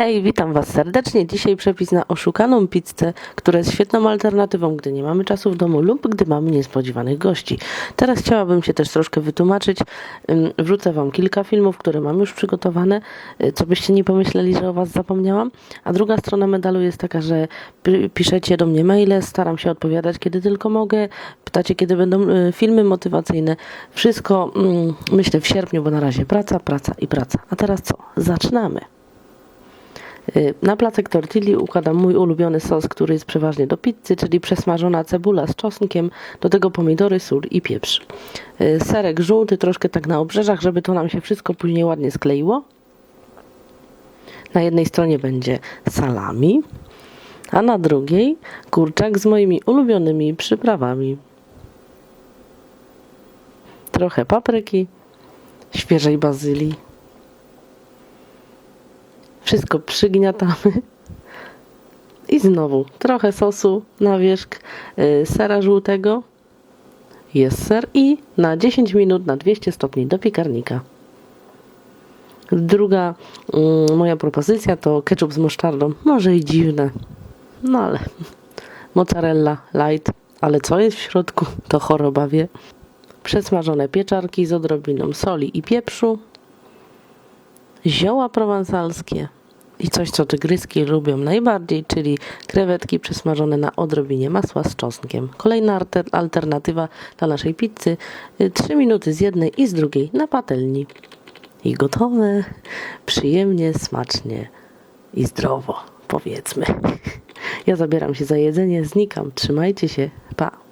Hej, witam Was serdecznie. Dzisiaj przepis na oszukaną pizzę, która jest świetną alternatywą, gdy nie mamy czasu w domu lub gdy mamy niespodziewanych gości. Teraz chciałabym się też troszkę wytłumaczyć. Wrzucę Wam kilka filmów, które mam już przygotowane, y, co byście nie pomyśleli, że o Was zapomniałam. A druga strona medalu jest taka, że pi- piszecie do mnie maile, staram się odpowiadać kiedy tylko mogę. Pytacie, kiedy będą y, filmy motywacyjne. Wszystko myślę w sierpniu, bo na razie praca, praca i praca. A teraz co? Zaczynamy. Y, Na placek tortilli układam mój ulubiony sos, który jest przeważnie do pizzy, czyli przesmażona cebula z czosnkiem, do tego pomidory, sól i pieprz. Y, Serek żółty, troszkę tak na obrzeżach, żeby to nam się wszystko później ładnie skleiło. Na jednej stronie będzie salami, a na drugiej kurczak z moimi ulubionymi przyprawami. Trochę papryki, świeżej bazylii. Wszystko przygniatamy. I znowu trochę sosu na wierzch, y, sera żółtego. Jest ser i na 10 minut na 200 stopni do piekarnika. Druga mm, moja propozycja to ketchup z musztardą. Może i dziwne, no ale mozzarella light. Ale co jest w środku, to choroba wie. Przesmażone pieczarki z odrobiną soli i pieprzu zioła prowansalskie i coś, co tygryski lubią najbardziej, czyli krewetki przesmażone na odrobinie masła z czosnkiem. Kolejna alter- alternatywa dla naszej pizzy. 3 minuty z jednej i z drugiej na patelni. I gotowe. Przyjemnie, smacznie i zdrowo, powiedzmy. Ja zabieram się za jedzenie, znikam. Trzymajcie się. Pa.